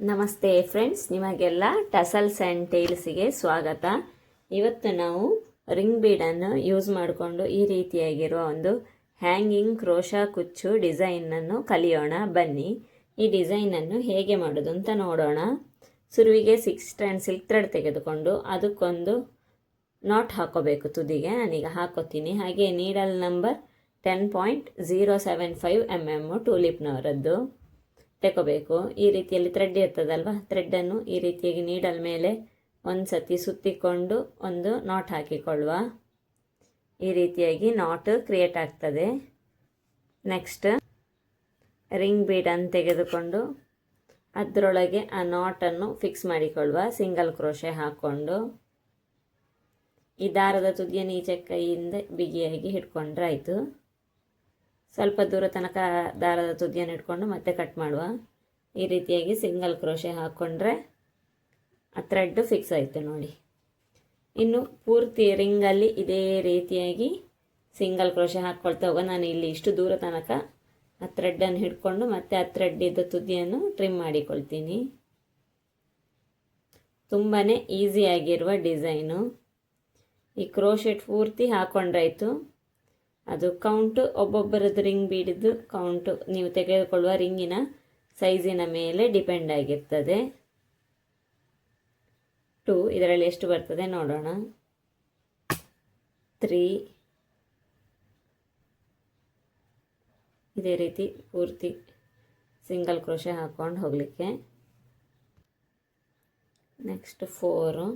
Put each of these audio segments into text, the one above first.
ನಮಸ್ತೆ ಫ್ರೆಂಡ್ಸ್ ನಿಮಗೆಲ್ಲ tassels and ಟೇಲ್ಸಿಗೆ ಸ್ವಾಗತ. ಇವತ್ತು ನಾವು ರಿಂಗ್ ಬೀಡನ್ನು ಯೂಸ್ ಮಾಡಿಕೊಂಡು ಈ ರೀತಿಯಾಗಿರುವ ಒಂದು ಹ್ಯಾಂಗಿಂಗ್ ಕ್ರೋಶಾ ಕುಚ್ಚು ಡಿಸೈನನ್ನು ಕಲಿಯೋಣ. ಬನ್ನಿ, ಈ ಡಿಸೈನನ್ನು ಹೇಗೆ ಮಾಡೋದು ಅಂತ ನೋಡೋಣ. ಸುರುವಿಗೆ ಸಿಕ್ಸ್ ಸ್ಟ್ಯಾಂಡ್ ಸಿಲ್ಕ್ ಥ್ರೆಡ್ ತೆಗೆದುಕೊಂಡು ಅದಕ್ಕೊಂದು ನಾಟ್ ಹಾಕೋಬೇಕು ತುದಿಗೆ. ನಾನೀಗ ಹಾಕೋತೀನಿ. ಹಾಗೆ needle number ten point zero seven five M M ಟೂಲಿಪ್ನವರದ್ದು ತೆಕೋಬೇಕು ಈ ರೀತಿಯಲ್ಲಿ ಥ್ರೆಡ್ ಇರ್ತದಲ್ವ? ಥ್ರೆಡ್ಡನ್ನು ಈ ರೀತಿಯಾಗಿ ನೀಡಲ್ ಮೇಲೆ ಒಂದು ಸತಿ ಸುತ್ತಿಕೊಂಡು ಒಂದು ನಾಟ್ ಹಾಕಿಕೊಳ್ಳುವ ಈ ರೀತಿಯಾಗಿ ನಾಟ್ ಕ್ರಿಯೇಟ್ ಆಗ್ತದೆ. ನೆಕ್ಸ್ಟ್ ರಿಂಗ್ ಬೀಡನ್ನು ತೆಗೆದುಕೊಂಡು ಅದರೊಳಗೆ ಆ ನಾಟನ್ನು ಫಿಕ್ಸ್ ಮಾಡಿಕೊಳ್ಳುವ ಸಿಂಗಲ್ ಕ್ರೋಶೆ ಹಾಕ್ಕೊಂಡು ಈ ದಾರದ ತುದಿಯನ್ನು ಈಚೆ ಕೈಯಿಂದ ಬಿಗಿಯಾಗಿ ಹಿಡ್ಕೊಂಡ್ರೆ ಆಯಿತು. ಸ್ವಲ್ಪ ದೂರ ತನಕ ದಾರದ ತುದಿಯನ್ನು ಇಟ್ಕೊಂಡು ಮತ್ತೆ ಕಟ್ ಮಾಡುವ. ಈ ರೀತಿಯಾಗಿ ಸಿಂಗಲ್ ಕ್ರೋಶೆ ಹಾಕ್ಕೊಂಡ್ರೆ ಆ ಥ್ರೆಡ್ ಫಿಕ್ಸ್ ಆಯಿತು ನೋಡಿ. ಇನ್ನು ಪೂರ್ತಿ ರಿಂಗಲ್ಲಿ ಇದೇ ರೀತಿಯಾಗಿ ಸಿಂಗಲ್ ಕ್ರೋಶೆ ಹಾಕ್ಕೊಳ್ತಾ ಹೋಗ. ನಾನು ಇಲ್ಲಿ ಇಷ್ಟು ದೂರ ತನಕ ಆ ಥ್ರೆಡ್ಡನ್ನು ಹಿಡ್ಕೊಂಡು ಮತ್ತೆ ಆ ಥ್ರೆಡ್ ಇದ್ದ ತುದಿಯನ್ನು ಟ್ರಿಮ್ ಮಾಡಿಕೊಳ್ತೀನಿ. ತುಂಬಾ ಈಸಿಯಾಗಿರುವ ಡಿಸೈನು ಈ ಕ್ರೋಶೆಟ್ ಪೂರ್ತಿ ಹಾಕ್ಕೊಂಡ್ರಾಯ್ತು ಅದು ಕೌಂಟು ಒಬ್ಬೊಬ್ಬರದ್ದು ರಿಂಗ್ ಬೀಡಿದ್ದು ಕೌಂಟು ನೀವು ತೆಗೆದುಕೊಳ್ಳುವ ರಿಂಗಿನ ಸೈಜಿನ ಮೇಲೆ ಡಿಪೆಂಡ್ ಆಗಿರ್ತದೆ. ಟೂ ಇದರಲ್ಲಿ ಎಷ್ಟು ಬರ್ತದೆ ನೋಡೋಣ. ತ್ರೀ ಇದೇ ರೀತಿ ಪೂರ್ತಿ ಸಿಂಗಲ್ ಕ್ರೋಶೆ ಹಾಕ್ಕೊಂಡು ಹೋಗಲಿಕ್ಕೆ. ನೆಕ್ಸ್ಟ್ ಫೋರು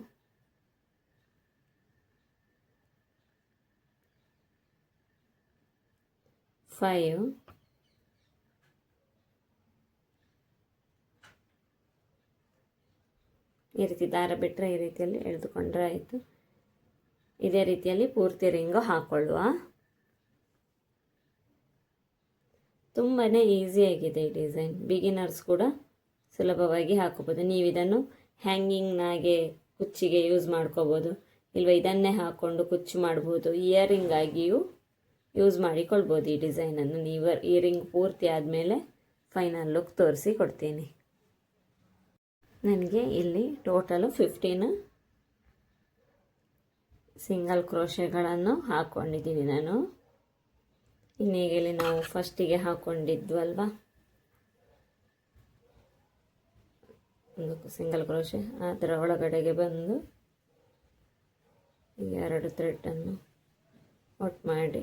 ಫೈವ್ ಈ ರೀತಿ ದಾರ ಬಿಟ್ಟರೆ ಈ ರೀತಿಯಲ್ಲಿ ಎಳೆದುಕೊಂಡ್ರೆ ಆಯಿತು. ಇದೇ ರೀತಿಯಲ್ಲಿ ಪೂರ್ತಿ ರಿಂಗು ಹಾಕ್ಕೊಳ್ಳುವ ತುಂಬಾ ಈಸಿಯಾಗಿದೆ ಈ ಡಿಸೈನ್. ಬಿಗಿನರ್ಸ್ ಕೂಡ ಸುಲಭವಾಗಿ ಹಾಕೋಬೋದು. ನೀವು ಇದನ್ನು ಹ್ಯಾಂಗಿಂಗ್ನಾಗೆ ಕುಚ್ಚಿಗೆ ಯೂಸ್ ಮಾಡ್ಕೋಬೋದು. ಇಲ್ವ, ಇದನ್ನೇ ಹಾಕ್ಕೊಂಡು ಕುಚ್ಚು ಮಾಡ್ಬೋದು. ಇಯರಿಂಗ್ ಆಗಿಯೂ ಯೂಸ್ ಮಾಡಿಕೊಳ್ಬೋದು ಈ ಡಿಸೈನನ್ನು ನೀವು ಇಯರಿಂಗ್ ರಿಂಗ್ ಪೂರ್ತಿ ಆದಮೇಲೆ ಫೈನಲ್ ಲುಕ್ ತೋರಿಸಿ ಕೊಡ್ತೀನಿ. ನನಗೆ ಇಲ್ಲಿ ಟೋಟಲು ಫಿಫ್ಟೀನ್ ಸಿಂಗಲ್ ಕ್ರೋಶೆಗಳನ್ನು ಹಾಕ್ಕೊಂಡಿದ್ದೀನಿ ನಾನು. ಇನ್ನೀಗ ಇಲ್ಲಿ ನಾವು ಫಸ್ಟಿಗೆ ಹಾಕ್ಕೊಂಡಿದ್ವಲ್ವ ಒಂದು ಸಿಂಗಲ್ ಕ್ರೋಶೆ ಅದರ ಒಳಗಡೆಗೆ ಬಂದು ಎರಡು ಥ್ರೆಡ್ಡನ್ನು ಒಟ್ಟು ಮಾಡಿ.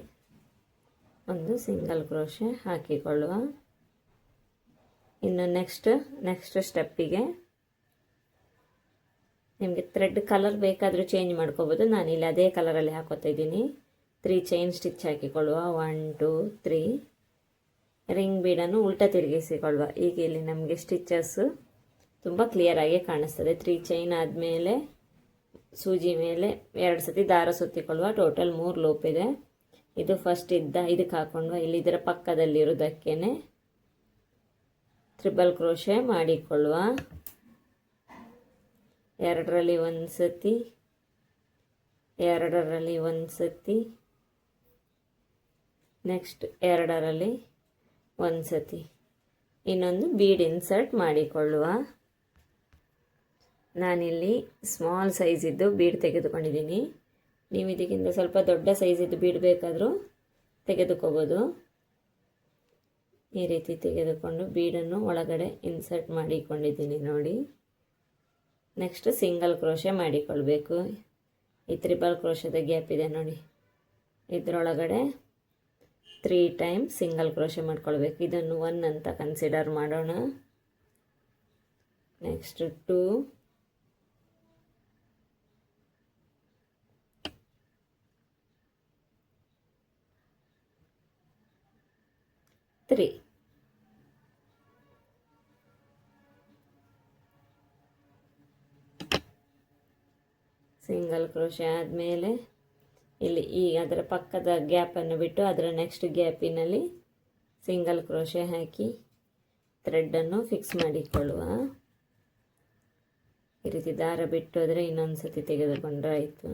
ಒಂದು ಸಿಂಗಲ್ ಕ್ರೋಶೆ ಹಾಕಿಕೊಳ್ಳುವ. ಇನ್ನು ನೆಕ್ಸ್ಟ್ ನೆಕ್ಸ್ಟ್ ಸ್ಟೆಪ್ಪಿಗೆ ನಿಮಗೆ ಥ್ರೆಡ್ ಕಲರ್ ಬೇಕಾದರೂ ಚೇಂಜ್ ಮಾಡ್ಕೋಬೋದು. ಇಲ್ಲಿ ಅದೇ ಕಲರಲ್ಲಿ ಹಾಕೋತಾ ಇದ್ದೀನಿ. ತ್ರೀ ಚೈನ್ ಸ್ಟಿಚ್ ಹಾಕಿಕೊಳ್ಳುವ. ಒನ್ ಟೂ ತ್ರೀ ರಿಂಗ್ ಬೀಡನ್ನು ಉಲ್ಟಾ ತಿರುಗಿಸಿಕೊಳ್ಳುವ. ಈಗ ಇಲ್ಲಿ ನಮಗೆ ಸ್ಟಿಚಸ್ ತುಂಬ ಕ್ಲಿಯರಾಗಿ ಕಾಣಿಸ್ತದೆ. ತ್ರೀ ಚೈನ್ ಆದಮೇಲೆ ಸೂಜಿ ಮೇಲೆ ಎರಡು ಸತಿ ದಾರ ಸುತ್ತಿಕೊಳ್ಳುವ. ಟೋಟಲ್ ಮೂರು ಲೂಪ್ ಇದೆ. ಇದು ಫಸ್ಟ್ ಇದ್ದ, ಇದಕ್ಕೆ ಹಾಕೊಂಡು ಇಲ್ಲಿ ಇದರ ಪಕ್ಕದಲ್ಲಿರೋದಕ್ಕೇ ತ್ರಿಬಲ್ ಕ್ರೋಶೆ ಮಾಡಿಕೊಳ್ಳುವ. ಎರಡರಲ್ಲಿ ಒಂದು ಸತಿ, ಎರಡರಲ್ಲಿ ಒಂದು ಸತಿ ನೆಕ್ಸ್ಟ್ ಎರಡರಲ್ಲಿ ಒಂದು ಸತಿ. ಇನ್ನೊಂದು ಬೀಡ್ ಇನ್ಸರ್ಟ್ ಮಾಡಿಕೊಳ್ಳುವ. ನಾನಿಲ್ಲಿ ಸ್ಮಾಲ್ ಸೈಜಿದ್ದು ಬೀಡ್ ತೆಗೆದುಕೊಂಡಿದ್ದೀನಿ. ನೀವು ಇದಕ್ಕಿಂತ ಸ್ವಲ್ಪ ದೊಡ್ಡ ಸೈಜಿದ್ದು ಬೀಡಬೇಕಾದ್ರೂ ತೆಗೆದುಕೋಬೋದು. ಈ ರೀತಿ ತೆಗೆದುಕೊಂಡು ಬೀಡನ್ನು ಒಳಗಡೆ ಇನ್ಸರ್ಟ್ ಮಾಡಿಕೊಂಡಿದ್ದೀನಿ ನೋಡಿ. ನೆಕ್ಸ್ಟ್ ಸಿಂಗಲ್ ಕ್ರೋಶೆ ಮಾಡಿಕೊಳ್ಬೇಕು. ಈ ತ್ರಿಬಲ್ ಕ್ರೋಶದ ಗ್ಯಾಪ್ ಇದೆ ನೋಡಿ. ಇದರೊಳಗಡೆ ತ್ರೀ ಟೈಮ್ ಸಿಂಗಲ್ ಕ್ರೋಶೆ ಮಾಡ್ಕೊಳ್ಬೇಕು. ಇದನ್ನು ಒನ್ ಅಂತ ಕನ್ಸಿಡರ್ ಮಾಡೋಣ. Next two three. Single crochet ಆದಮೇಲೆ ಇಲ್ಲಿ ಈ ಅದರ ಪಕ್ಕದ ಗ್ಯಾಪನ್ನು ಬಿಟ್ಟು ಅದರ ನೆಕ್ಸ್ಟ್ ಗ್ಯಾಪಿನಲ್ಲಿ ಸಿಂಗಲ್ ಕ್ರೋಶೆ ಹಾಕಿ ಥ್ರೆಡ್ಡನ್ನು ಫಿಕ್ಸ್ ಮಾಡಿಕೊಳ್ಳುವ. ಈ ರೀತಿ ದಾರ ಬಿಟ್ಟು ಆದರೆ ಇನ್ನೊಂದು ಸತಿ ತೆಗೆದುಕೊಂಡ್ರೆ ಆಯಿತು.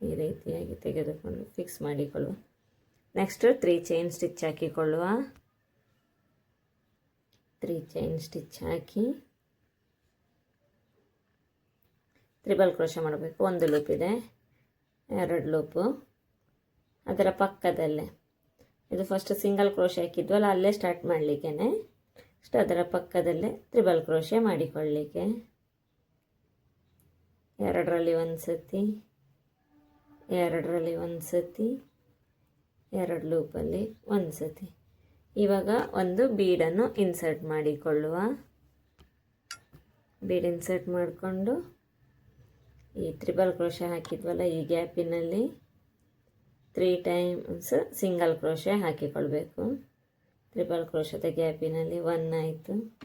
ಈ ರೀತಿಯಾಗಿ ತೆಗೆದುಕೊಂಡು ಫಿಕ್ಸ್ ಮಾಡಿಕೊಳ್ಳುವ. ನೆಕ್ಸ್ಟ್ ತ್ರೀ ಚೈನ್ ಸ್ಟಿಚ್ ಹಾಕಿಕೊಳ್ಳುವ ತ್ರೀ ಚೈನ್ ಸ್ಟಿಚ್ ಹಾಕಿ. ತ್ರಿಬಲ್ ಕ್ರೋಶ ಮಾಡಬೇಕು. ಒಂದು ಲೂಪ್ ಇದೆ. ಎರಡು ಲೂಪು ಅದರ ಪಕ್ಕದಲ್ಲೇ. ಇದು ಫಸ್ಟ್ ಸಿಂಗಲ್ ಕ್ರೋಶ ಹಾಕಿದ್ವಲ್ಲ, ಅಲ್ಲೇ ಸ್ಟಾರ್ಟ್ ಮಾಡಲಿಕ್ಕೆ ಅಷ್ಟು ಅದರ ಪಕ್ಕದಲ್ಲೇ ತ್ರಿಬಲ್ ಕ್ರೋಶ ಮಾಡಿಕೊಳ್ಳಲಿಕ್ಕೆ ಎರಡರಲ್ಲಿ ಒಂದು ಸತಿ ಎರಡರಲ್ಲಿ ಒಂದು ಸತಿ ಎರಡು ಲೂಪಲ್ಲಿ ಒಂದು ಸತಿ. ಇವಾಗ ಒಂದು ಬೀಡನ್ನು ಇನ್ಸರ್ಟ್ ಮಾಡಿಕೊಳ್ಳುವ. ಬೀಡ್ ಇನ್ಸರ್ಟ್ ಮಾಡಿಕೊಂಡು ಈ ತ್ರಿಬಲ್ ಕ್ರೋಶ ಹಾಕಿದ್ವಲ್ಲ ಈ ಗ್ಯಾಪಿನಲ್ಲಿ. ತ್ರೀ ಟೈಮ್ಸ್ ಸಿಂಗಲ್ ಕ್ರೋಶೆ ಹಾಕಿಕೊಳ್ಬೇಕು. ತ್ರಿಬಲ್ ಕ್ರೋಶದ ಗ್ಯಾಪಿನಲ್ಲಿ ಒನ್ ಆಯಿತು.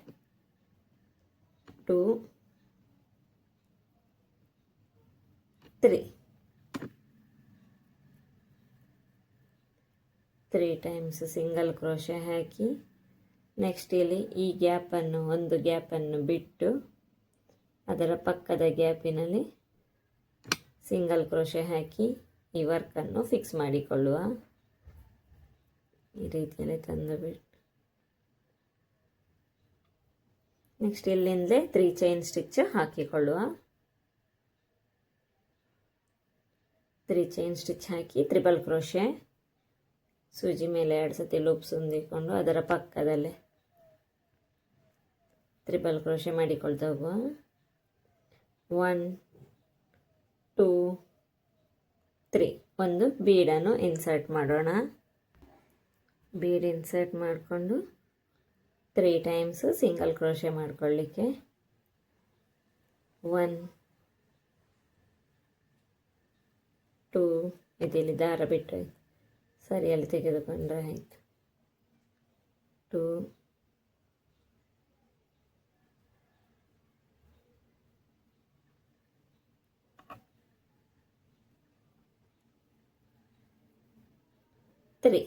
Two, three. Three times single crochet ಹಾಕಿ ನೆಕ್ಸ್ಟ್ ಇಲ್ಲಿ ಈ ಗ್ಯಾಪನ್ನು ಒಂದು ಗ್ಯಾಪನ್ನು ಬಿಟ್ಟು ಅದರ ಪಕ್ಕದ ಗ್ಯಾಪಿನಲ್ಲಿ ಸಿಂಗಲ್ ಕ್ರೋಶೆ ಹಾಕಿ ಈ ವರ್ಕನ್ನು ಫಿಕ್ಸ್ ಮಾಡಿಕೊಳ್ಳುವ ಈ ರೀತಿಯಲ್ಲಿ ತಂದು ಬಿಟ್ಟು ನೆಕ್ಸ್ಟ್ ಇಲ್ಲಿಂದಲೇ ತ್ರೀ ಚೈನ್ ಸ್ಟಿಚ್ ಹಾಕಿಕೊಳ್ಳುವ. ತ್ರೀ ಚೈನ್ ಸ್ಟಿಚ್ ಹಾಕಿ ತ್ರಿಬಲ್ ಕ್ರೋಶೆ ಸೂಜಿ ಮೇಲೆ ಎರಡು ಸತಿ ಲೂಪ್ಸ್ ಹೊಂದಿಕೊಂಡು ಅದರ ಪಕ್ಕದಲ್ಲೇ ತ್ರಿಬಲ್ ಕ್ರೋಶೆ ಮಾಡಿಕೊಳ್ತಾ ಹೋಗುವ. ಒನ್ ಟೂ ತ್ರೀ ಒಂದು ಬೀಡನ್ನು ಇನ್ಸರ್ಟ್ ಮಾಡೋಣ. ಬೀಡ್ ಇನ್ಸರ್ಟ್ ಮಾಡಿಕೊಂಡು ತ್ರೀ ಟೈಮ್ಸು ಸಿಂಗಲ್ ಕ್ರೋಶೆ ಮಾಡ್ಕೊಳ್ಳಿಕ್ಕೆ. ಒನ್ ಟೂ ಇದಿಲ್ಲಿ ದಾರ ಬಿಟ್ಟು ಸರಿಯಲ್ಲಿ ತೆಗೆದುಕೊಂಡ್ರೆ ಆಯಿತು. ಟೂ. ತ್ರೀ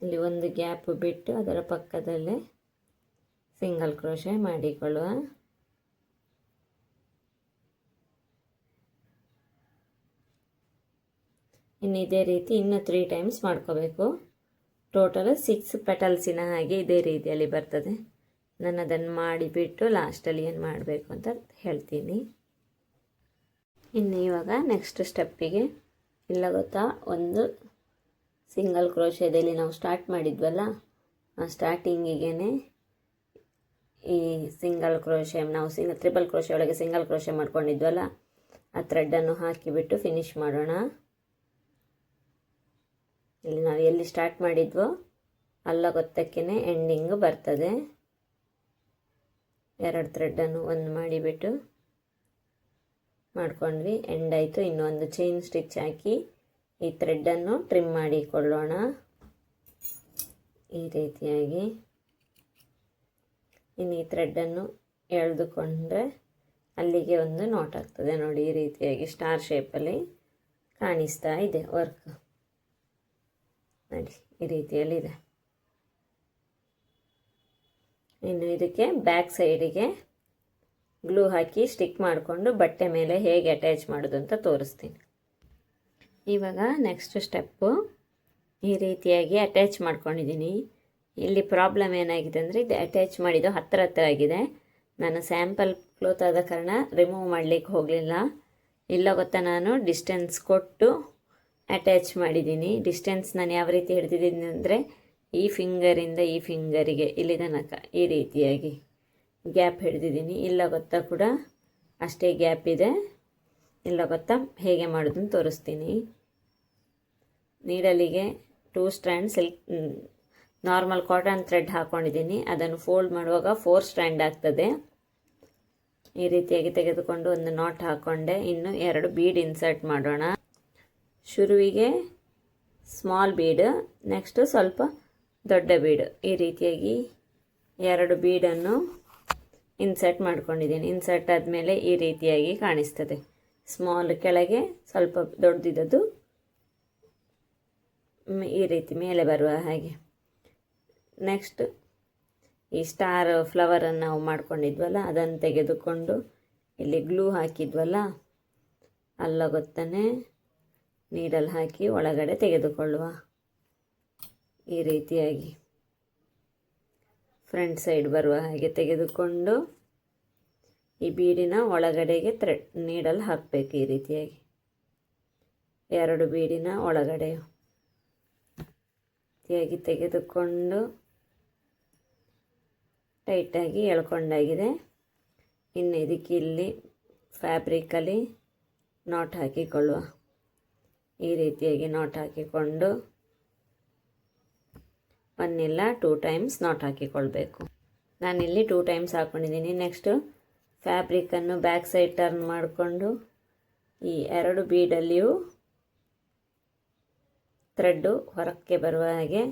ಇಲ್ಲಿ ಒಂದು ಗ್ಯಾಪ್ ಬಿಟ್ಟು ಅದರ ಪಕ್ಕದಲ್ಲೇ ಸಿಂಗಲ್ ಕ್ರೋಶೆ ಮಾಡಿಕೊಳ್ಳುವ. ಇನ್ನು ಇದೇ ರೀತಿ ಇನ್ನು ತ್ರೀ ಟೈಮ್ಸ್ ಮಾಡ್ಕೋಬೇಕು. ಟೋಟಲ್ ಸಿಕ್ಸ್ ಪೆಟಲ್ಸಿನ ಹಾಗೆ ಇದೇ ರೀತಿಯಲ್ಲಿ ಬರ್ತದೆ. ನಾನು ಅದನ್ನು ಮಾಡಿಬಿಟ್ಟು ಲಾಸ್ಟಲ್ಲಿ ಏನು ಮಾಡಬೇಕು ಅಂತ ಹೇಳ್ತೀನಿ. ಇನ್ನು ಇವಾಗ ನೆಕ್ಸ್ಟ್ ಸ್ಟೆಪ್ಪಿಗೆ ಇಲ್ಲ ಗೊತ್ತಾ, ಒಂದು ಸಿಂಗಲ್ ಕ್ರೋಶದಲ್ಲಿ ನಾವು ಸ್ಟಾರ್ಟ್ ಮಾಡಿದ್ವಲ್ಲ, ಆ ಸ್ಟಾರ್ಟಿಂಗಿಗೆ ಈ ಸಿಂಗಲ್ ಕ್ರೋಶೆ ನಾವು ಸಿಂಗ್ ತ್ರಿಬಲ್ ಕ್ರೋಶೆ ಒಳಗೆ ಸಿಂಗಲ್ ಕ್ರೋಶೆ ಮಾಡ್ಕೊಂಡಿದ್ವಲ್ಲ, ಆ ಥ್ರೆಡ್ಡನ್ನು ಹಾಕಿಬಿಟ್ಟು ಫಿನಿಶ್ ಮಾಡೋಣ. ಇಲ್ಲಿ ನಾವು ಎಲ್ಲಿ ಸ್ಟಾರ್ಟ್ ಮಾಡಿದ್ವೋ ಅಲ್ಲ ಗೊತ್ತಕ್ಕೇ ಎಂಡಿಂಗ್ ಬರ್ತದೆ. ಎರಡು ಥ್ರೆಡ್ಡನ್ನು ಒಂದು ಮಾಡಿಬಿಟ್ಟು ಮಾಡ್ಕೊಂಡ್ವಿ. ಎಂಡ್ ಆಯಿತು. ಇನ್ನೊಂದು ಚೈನ್ ಸ್ಟಿಚ್ ಹಾಕಿ ಈ ಥ್ರೆಡ್ಡನ್ನು ಟ್ರಿಮ್ ಮಾಡಿಕೊಳ್ಳೋಣ ಈ ರೀತಿಯಾಗಿ ಇನ್ನು ಈ ಥ್ರೆಡ್ಡನ್ನು ಎಳೆದುಕೊಂಡ್ರೆ ಅಲ್ಲಿಗೆ ಒಂದು ನೋಟ್ ಆಗ್ತದೆ. ನೋಡಿ ಈ ರೀತಿಯಾಗಿ ಸ್ಟಾರ್ ಶೇಪಲ್ಲಿ ಕಾಣಿಸ್ತಾ ಇದೆ ವರ್ಕ್ ನೋಡಿ, ಈ ರೀತಿಯಲ್ಲಿದೆ. ಇನ್ನು ಇದಕ್ಕೆ ಬ್ಯಾಕ್ ಸೈಡಿಗೆ ಗ್ಲೂ ಹಾಕಿ ಸ್ಟಿಕ್ ಮಾಡಿಕೊಂಡು ಬಟ್ಟೆ ಮೇಲೆ ಹೇಗೆ ಅಟ್ಯಾಚ್ ಮಾಡೋದು ಅಂತ ತೋರಿಸ್ತೀನಿ. ಇವಾಗ ನೆಕ್ಸ್ಟ್ ಸ್ಟೆಪ್ಪು ಈ ರೀತಿಯಾಗಿ ಅಟ್ಯಾಚ್ ಮಾಡ್ಕೊಂಡಿದ್ದೀನಿ. ಇಲ್ಲಿ ಪ್ರಾಬ್ಲಮ್ ಏನಾಗಿದೆ ಅಂದರೆ ಇದು ಅಟ್ಯಾಚ್ ಮಾಡಿದ್ದು ಹತ್ತಿರ ಹತ್ತಿರ ಆಗಿದೆ. ನಾನು ಸ್ಯಾಂಪಲ್ ಕ್ಲೋತ್ ಆದ ಕಾರಣ ರಿಮೂವ್ ಮಾಡಲಿಕ್ಕೆ ಹೋಗಲಿಲ್ಲ. ಇಲ್ಲ ಗೊತ್ತಾ, ನಾನು ಡಿಸ್ಟೆನ್ಸ್ ಕೊಟ್ಟು ಅಟ್ಯಾಚ್ ಮಾಡಿದ್ದೀನಿ. ಡಿಸ್ಟೆನ್ಸ್ ನಾನು ಯಾವ ರೀತಿ ಹಿಡಿದಿದ್ದೀನಿ ಅಂದರೆ ಈ ಫಿಂಗರಿಂದ ಈ ಫಿಂಗರಿಗೆ ಇಲ್ಲಿ ತನಕ ಈ ರೀತಿಯಾಗಿ ಗ್ಯಾಪ್ ಹಿಡಿದಿದ್ದೀನಿ. ಇಲ್ಲ ಗೊತ್ತಾ ಕೂಡ ಅಷ್ಟೇ ಗ್ಯಾಪ್ ಇದೆ. ಇಲ್ಲ ಗೊತ್ತಾ ಹೇಗೆ ಮಾಡೋದನ್ನು ತೋರಿಸ್ತೀನಿ. ನೀಡಲಿಗೆ two strand silk normal cotton thread ಹಾಕ್ಕೊಂಡಿದ್ದೀನಿ ಅದನ್ನು ಫೋಲ್ಡ್ ಮಾಡುವಾಗ ಫೋರ್ ಸ್ಟ್ರ್ಯಾಂಡ್ ಆಗ್ತದೆ. ಈ ರೀತಿಯಾಗಿ ತೆಗೆದುಕೊಂಡು ಒಂದು ನಾಟ್ ಹಾಕ್ಕೊಂಡೆ ಇನ್ನು ಎರಡು ಬೀಡ್ ಇನ್ಸರ್ಟ್ ಮಾಡೋಣ. ಶುರುವಿಗೆ ಸ್ಮಾಲ್ ಬೀಡ್ ನೆಕ್ಸ್ಟು ಸ್ವಲ್ಪ ದೊಡ್ಡ ಬೀಡ್ ಈ ರೀತಿಯಾಗಿ ಎರಡು ಬೀಡನ್ನು ಇನ್ಸರ್ಟ್ ಮಾಡ್ಕೊಂಡಿದ್ದೀನಿ. ಇನ್ಸರ್ಟ್ ಆದಮೇಲೆ ಈ ರೀತಿಯಾಗಿ ಕಾಣಿಸ್ತದೆ. ಸ್ಮಾಲ್ ಕೆಳಗೆ ಸ್ವಲ್ಪ ದೊಡ್ಡದಿದ್ದದ್ದು ಈ ರೀತಿ ಮೇಲೆ ಬರುವ ಹಾಗೆ. ನೆಕ್ಸ್ಟ್ ಈ ಸ್ಟಾರ್ ಫ್ಲವರನ್ನು ನಾವು ಮಾಡ್ಕೊಂಡಿದ್ವಲ್ಲ, ಅದನ್ನು ತೆಗೆದುಕೊಂಡು ಇಲ್ಲಿ ಗ್ಲೂ ಹಾಕಿದ್ವಲ್ಲ ಅಲ್ಲ ಗೊತ್ತಾನೆ ನೀಡಲ್ ಹಾಕಿ ಒಳಗಡೆ ತೆಗೆದುಕೊಳ್ಳುವ ಈ ರೀತಿಯಾಗಿ ಫ್ರಂಟ್ ಸೈಡ್ ಬರುವ ಹಾಗೆ ತೆಗೆದುಕೊಂಡು ಈ ಬೀಡಿನ ಒಳಗಡೆಗೆ ಥ್ರೆಡ್ ನೀಡಲ್ ಹಾಕಬೇಕು ಈ ರೀತಿಯಾಗಿ. ಎರಡು ಬೀಡಿನ ಒಳಗಡೆ ರೀತಿಯಾಗಿ ತೆಗೆದುಕೊಂಡು ಟೈಟಾಗಿ ಎಳ್ಕೊಂಡಾಗಿದೆ. ಇನ್ನು ಇದಕ್ಕೆ ಇಲ್ಲಿ ಫ್ಯಾಬ್ರಿಕಲ್ಲಿ ನಾಟ್ ಹಾಕಿಕೊಳ್ಳುವ ಈ ರೀತಿಯಾಗಿ ನಾಟ್ ಹಾಕಿಕೊಂಡು ಒನ್ನಿಲ್ಲ ಟೂ ಟೈಮ್ಸ್ ನಾಟ್ ಹಾಕಿಕೊಳ್ಬೇಕು. ನಾನಿಲ್ಲಿ ಟೂ ಟೈಮ್ಸ್ ಹಾಕ್ಕೊಂಡಿದ್ದೀನಿ ನೆಕ್ಸ್ಟು ಫ್ಯಾಬ್ರಿಕನ್ನು ಬ್ಯಾಕ್ ಸೈಡ್ ಟರ್ನ್ ಮಾಡಿಕೊಂಡು ಈ ಎರಡು ಬೀಡಲ್ಲಿಯೂ ಥ್ರೆಡ್ಡು ಹೊರಕ್ಕೆ ಬರುವ ಹಾಗೆ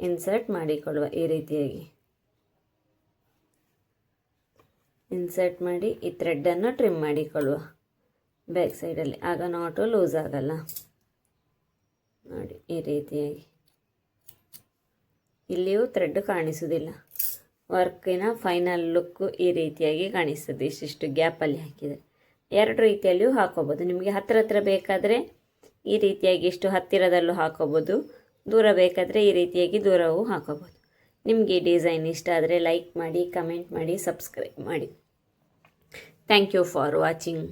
ಇನ್ಸರ್ಟ್ ಮಾಡಿಕೊಳ್ಳುವ ಈ ರೀತಿಯಾಗಿ. ಇನ್ಸರ್ಟ್ ಮಾಡಿ ಈ ಥ್ರೆಡ್ಡನ್ನು ಟ್ರಿಮ್ ಮಾಡಿಕೊಳ್ಳುವ. ಬ್ಯಾಕ್ ಸೈಡಲ್ಲಿ ಆಗ ನಾಟು ಲೂಸ್ ಆಗಲ್ಲ. ನೋಡಿ, ಈ ರೀತಿಯಾಗಿ. ಇಲ್ಲಿಯೂ ಥ್ರೆಡ್ ಕಾಣಿಸೋದಿಲ್ಲ ವರ್ಕಿನ ಫೈನಲ್ ಲುಕ್ಕು ಈ ರೀತಿಯಾಗಿ ಕಾಣಿಸ್ತದೆ. ಇಷ್ಟಿಷ್ಟು ಗ್ಯಾಪಲ್ಲಿ ಹಾಕಿದರೆ ಎರಡು ರೀತಿಯಲ್ಲಿಯೂ ಹಾಕೋಬೋದು. ನಿಮಗೆ ಹತ್ತಿರ ಹತ್ತಿರ ಬೇಕಾದರೆ ಈ ರೀತಿಯಾಗಿ ಇಷ್ಟು ಹತ್ತಿರದಲ್ಲೂ ಹಾಕೋಬೋದು. ದೂರ ಬೇಕಾದರೆ ಈ ರೀತಿಯಾಗಿ ದೂರವೂ ಹಾಕೋಬೋದು. ನಿಮಗೆ ಡಿಸೈನ್ ಇಷ್ಟ ಆದರೆ ಲೈಕ್ ಮಾಡಿ ಕಮೆಂಟ್ ಮಾಡಿ ಸಬ್ಸ್ಕ್ರೈಬ್ ಮಾಡಿ. Thank you for watching